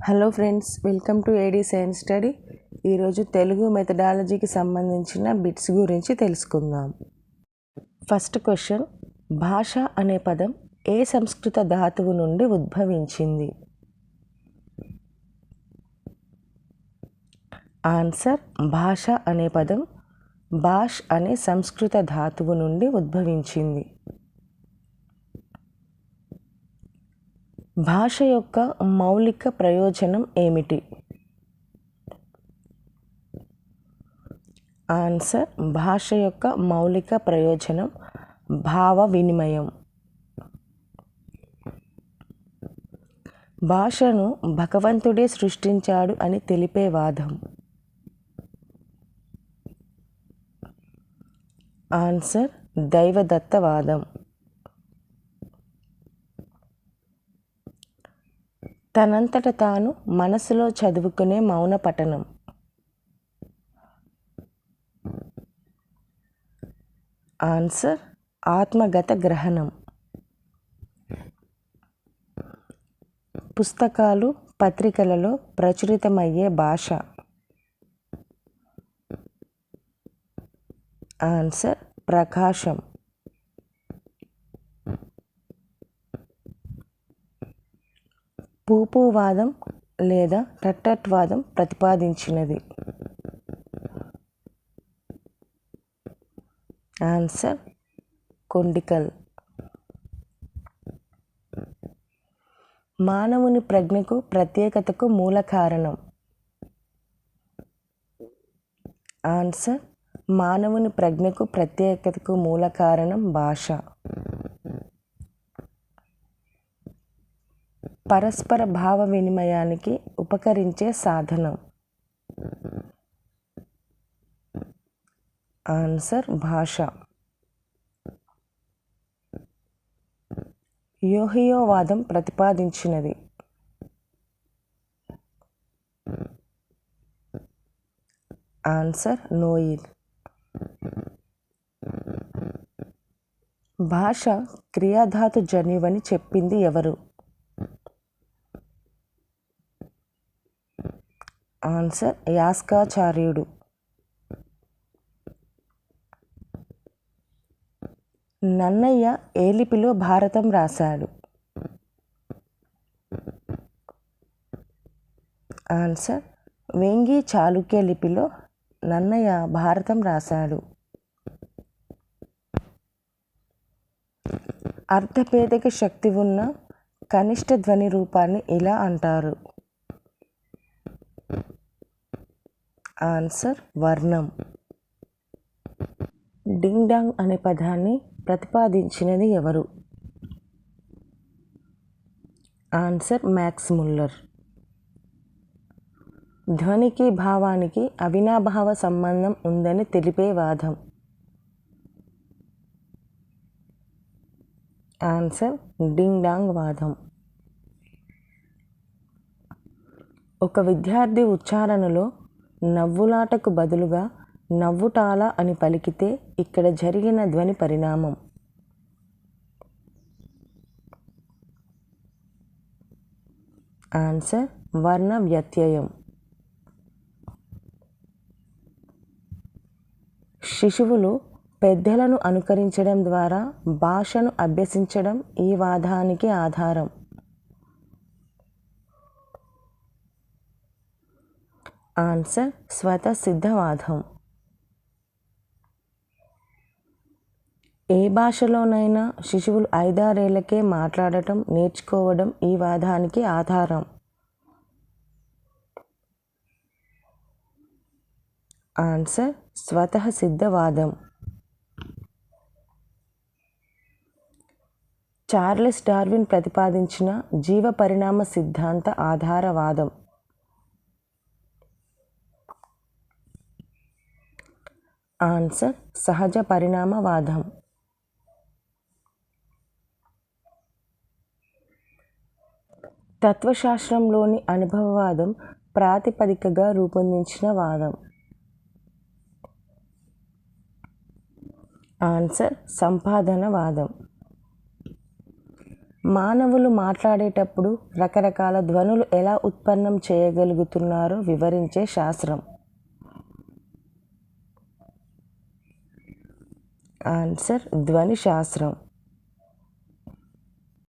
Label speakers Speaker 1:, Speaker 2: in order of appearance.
Speaker 1: Hello friends welcome to AD science study. ఈరోజు తెలుగు మెథడాలజీకి సంబంధించిన bits గురించి తెలుసుకుందాం. ఫస్ట్ క్వశ్చన్ భాష అనే పదం ఏ సంస్కృత ధాతువు నుండి ఉద్భవించింది? ఆన్సర్ భాష అనే పదం భాష్ అనే సంస్కృత ధాతువు నుండి ఉద్భవించింది. భాష యొక్క మౌలిక ప్రయోజనం ఏమిటి? ఆన్సర్ భాష యొక్క మౌలిక ప్రయోజనం భావ వినిమయం. భాషను భగవంతుడే సృష్టించాడు అని తెలిపే వాదం. ఆన్సర్ దైవదత్తవాదం. తనంతట తాను మనసులో చదువుకునే మౌన పఠనం. ఆన్సర్ ఆత్మగత గ్రహణం. పుస్తకాలు పత్రికలలో ప్రచురితమయ్యే భాష. ఆన్సర్ ప్రకాశం. పూపూవాదం లేదా టట్టట్వాదం ప్రతిపాదించినది. ఆన్సర్ కొండికల్. మానవుని ప్రజ్ఞకు ప్రత్యేకతకు మూల కారణం. ఆన్సర్ మానవుని ప్రజ్ఞకు ప్రత్యేకతకు మూల కారణం భాష. పరస్పర భావ వినిమయానికి ఉపకరించే సాధనం. ఆన్సర్ భాష. యోహియోవాదం ప్రతిపాదించినది. ఆన్సర్ నోయిల్ భాష క్రియాధాతు జన్యువని చెప్పింది ఎవరు? ఆన్సర్ యాస్కాచార్యుడు. నన్నయ్య ఏ లిపిలో భారతం రాశాడు. ఆన్సర్ వెంగి చాళుక్య లిపిలో నన్నయ్య భారతం రాశాడు. అర్థభేదక శక్తి ఉన్న కనిష్ట ధ్వని రూపాన్ని ఇలా అంటారు? ఆన్సర్ వర్ణం. డింగ్ డాంగ్ అనే పదాన్ని ప్రతిపాదించినది ఎవరు? Answer Max Muller. ధ్వనికి భావానికి అవినాభావ సంబంధం ఉందని తెలిపే వాదం. ఆన్సర్ డింగ్ డాంగ్ వాదం. ఒక విద్యార్థి ఉచ్చారణలో నవ్వులాటకు బదులుగా నవ్వుటాల అని పలికితే ఇక్కడ జరిగిన ధ్వని పరిణామం. ఆన్సర్ వర్ణ వ్యత్యయం. శిశువులు పెద్దలను అనుకరించడం ద్వారా భాషను అభ్యసించడం ఈ వాదానికి ఆధారం. ఆన్సర్ స్వతసిద్ధవాదం ఏ భాషలోనైనా శిశువులు ఐదారేళ్ళకే మాట్లాడటం నేర్చుకోవడం ఈ వాదానికి ఆధారం. ఆన్సర్ స్వతః సిద్ధవాదం చార్లెస్ డార్విన్ ప్రతిపాదించిన జీవ పరిణామ సిద్ధాంత ఆధారవాదం. ఆన్సర్ సహజ పరిణామవాదం. తత్వశాస్త్రంలోని అనుభవవాదం ప్రాతిపదికగా రూపొందించిన వాదం. ఆన్సర్ సంపాదనవాదం. మానవులు మాట్లాడేటప్పుడు రకరకాల ధ్వనులు ఎలా ఉత్పన్నం చేయగలుగుతున్నారో వివరించే శాస్త్రం. ఆన్సర్ ధ్వని శాస్త్రం.